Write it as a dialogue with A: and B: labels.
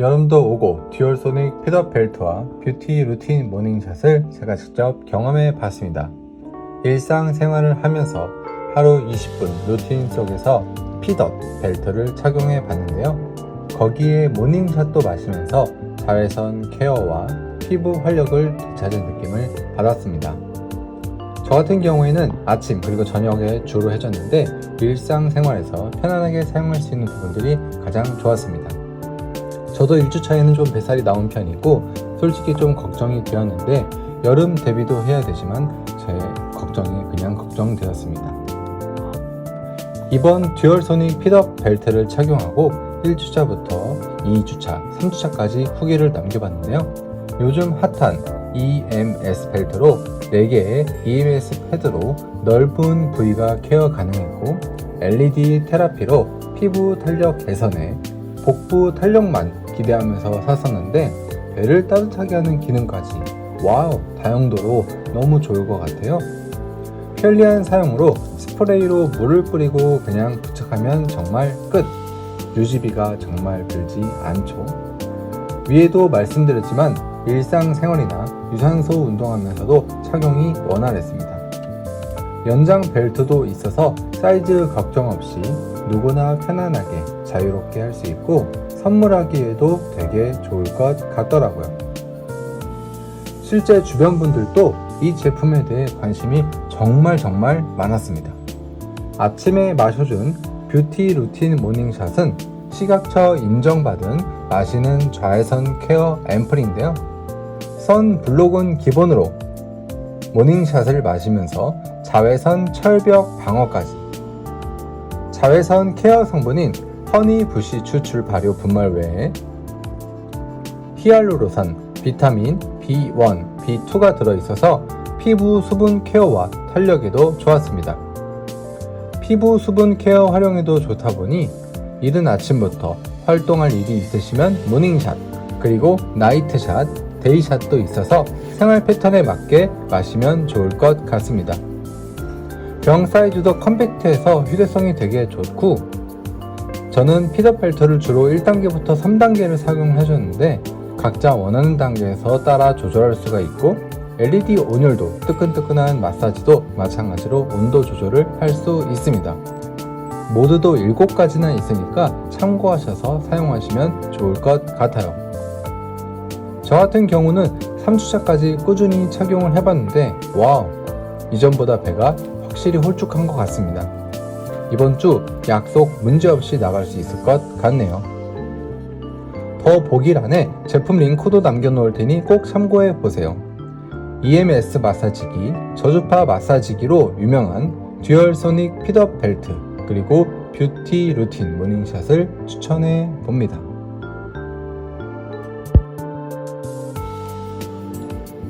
A: 여름도 오고 듀얼 소닉 핏업 벨트와 뷰티 루틴 모닝샷을 제가 직접 경험해 봤습니다. 일상생활을 하면서 하루 20분 루틴 속에서 핏업 벨트를 착용해 봤는데요. 거기에 모닝샷도 마시면서 자외선 케어와 피부 활력을 되찾은 느낌을 받았습니다. 저 같은 경우에는 아침 그리고 저녁에 주로 해줬는데 일상생활에서 편안하게 사용할 수 있는 부분들이 가장 좋았습니다. 저도 1주차에는 좀 뱃살이 나온 편이고 솔직히 좀 걱정이 되었는데 여름 대비도 해야 되지만 제 걱정이 그냥 걱정되었습니다. 이번 듀얼 소닉 핏업 벨트를 착용하고 1주차부터 2주차, 3주차까지 후기를 남겨봤는데요. 요즘 핫한 EMS 벨트로 4개의 EMS 패드로 넓은 부위가 케어 가능했고 LED 테라피로 피부 탄력 개선에 복부 탄력만 기대하면서 샀었는데 배를 따뜻하게 하는 기능까지 와우 다용도로 너무 좋을 것 같아요. 편리한 사용으로 스프레이로 물을 뿌리고 그냥 부착하면 정말 끝! 유지비가 정말 들지 않죠. 위에도 말씀드렸지만 일상생활이나 유산소 운동하면서도 착용이 원활했습니다. 연장 벨트도 있어서 사이즈 걱정 없이 누구나 편안하게 자유롭게 할 수 있고 선물하기에도 되게 좋을 것 같더라고요. 실제 주변 분들도 이 제품에 대해 관심이 정말 정말 많았습니다. 아침에 마셔준 뷰티 루틴 모닝샷은 시각처 인정받은 마시는 자외선 케어 앰플인데요. 선 블록은 기본으로 모닝샷을 마시면서 자외선 철벽 방어까지 자외선 케어 성분인 허니 부시 추출 발효 분말 외에 히알루로산, 비타민 B1, B2가 들어있어서 피부 수분 케어와 탄력에도 좋았습니다. 피부 수분 케어 활용에도 좋다 보니 이른 아침부터 활동할 일이 있으시면 모닝샷, 그리고 나이트샷, 데이샷도 있어서 생활 패턴에 맞게 마시면 좋을 것 같습니다. 병 사이즈도 컴팩트해서 휴대성이 되게 좋고 저는 핏업 벨트를 주로 1단계부터 3단계를 사용해줬는데 각자 원하는 단계에서 따라 조절할 수가 있고 LED 온열도 뜨끈뜨끈한 마사지도 마찬가지로 온도 조절을 할 수 있습니다. 모두도 7가지나 있으니까 참고하셔서 사용하시면 좋을 것 같아요. 저 같은 경우는 3주차까지 꾸준히 착용을 해봤는데 와우 이전보다 배가 확실히 홀쭉한 것 같습니다. 이번 주 약속 문제없이 나갈 수 있을 것 같네요. 더 보기란에 제품 링크도 남겨놓을 테니 꼭 참고해 보세요. EMS 마사지기, 저주파 마사지기로 유명한 듀얼 소닉 핏업 벨트, 그리고 뷰티 루틴 모닝샷을 추천해 봅니다.